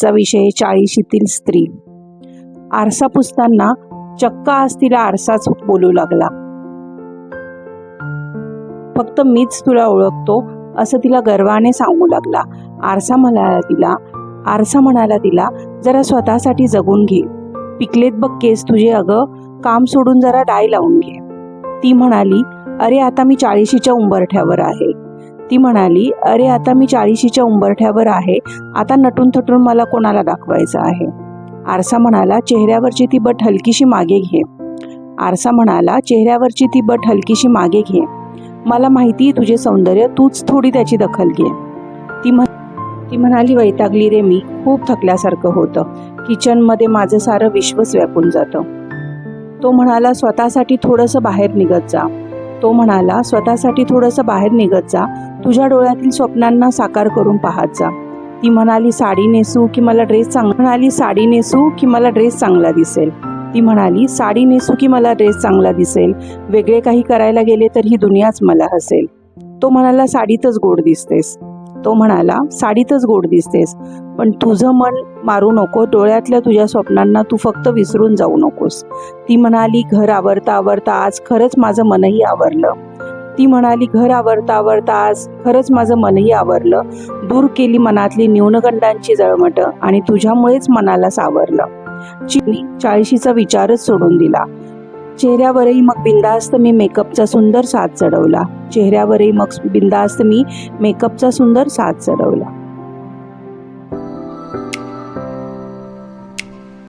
आजचा विषय चाळीशीतील स्त्री. आरसा पुसताना चक्क आज तिला आरसाच बोलू लागला. फक्त मीच तुला ओळखतो असं तिला गर्वाने सांगू लागला. आरसा म्हणाला तिला आरसा म्हणाला तिला जरा स्वतःसाठी जगून घे. पिकलेत बघ केस तुझे अगं काम सोडून जरा डाय लावून घे. ती म्हणाली अरे आता मी चाळीशीच्या उंबरठ्यावर आहे. ती म्हणाली अरे आता मी चाळीशीच्या उंबरठ्यावर आहे. आता नटून थटून मला कोणाला दाखवायचं आहे? आरसा म्हणाला चेहऱ्यावरची ती बट हलकीशी मागे घे. आरसा म्हणाला चेहऱ्यावरची ती बट हलकीशी मागे घे. मला माहिती आहे तुझे सौंदर्य तूच थोडी त्याची दखल घे. ती म्हण ती म्हणाली वैतागली रे मी. खूप थकल्यासारखं होतं. किचनमध्ये माझं सारं विश्वच व्यापून जातं. तो म्हणाला स्वतःसाठी थोडंसं बाहेर निघत जा. तो म्हणाला स्वतःसाठी थोडंसं बाहेर निघत जा. तुझ्या डोळ्यातील स्वप्नांना साकार करून पाहत जा. ती म्हणाली साडी नेसू की मला ड्रेस चांगला म्हणाली साडी नेसू की मला ड्रेस चांगला दिसेल. ती म्हणाली साडी नेसू की मला ड्रेस चांगला दिसेल. वेगळे काही करायला गेले तर ही दुनियाच मला हसेल. तो म्हणाला साडीतच गोड दिसतेस. तो म्हणाला साडीतच गोड दिसतेस पण तुझं मन मारू नको डोळ्यातल्या तुझ्या स्वप्नांना तू फक्त विसरून जाऊ नकोस. ती म्हणाली घर आवरता आवरता आज खरंच माझं मनही आवरलं. ती म्हणाली घर आवरता आवरता आज खरंच माझं मनही आवरलं दूर केली मनातली न्यूनगंडांची जळमट आणि तुझ्यामुळेच मनाला सावरलं. चिनी चाळीशीचा विचारच सोडून दिला. चेहऱ्यावरही मग बिंदास्त मी मेकअपचा सुंदर साथ चढवला. चेहऱ्यावरही मग बिंदास्त मी मेकअपचा सुंदर साथ चढवला.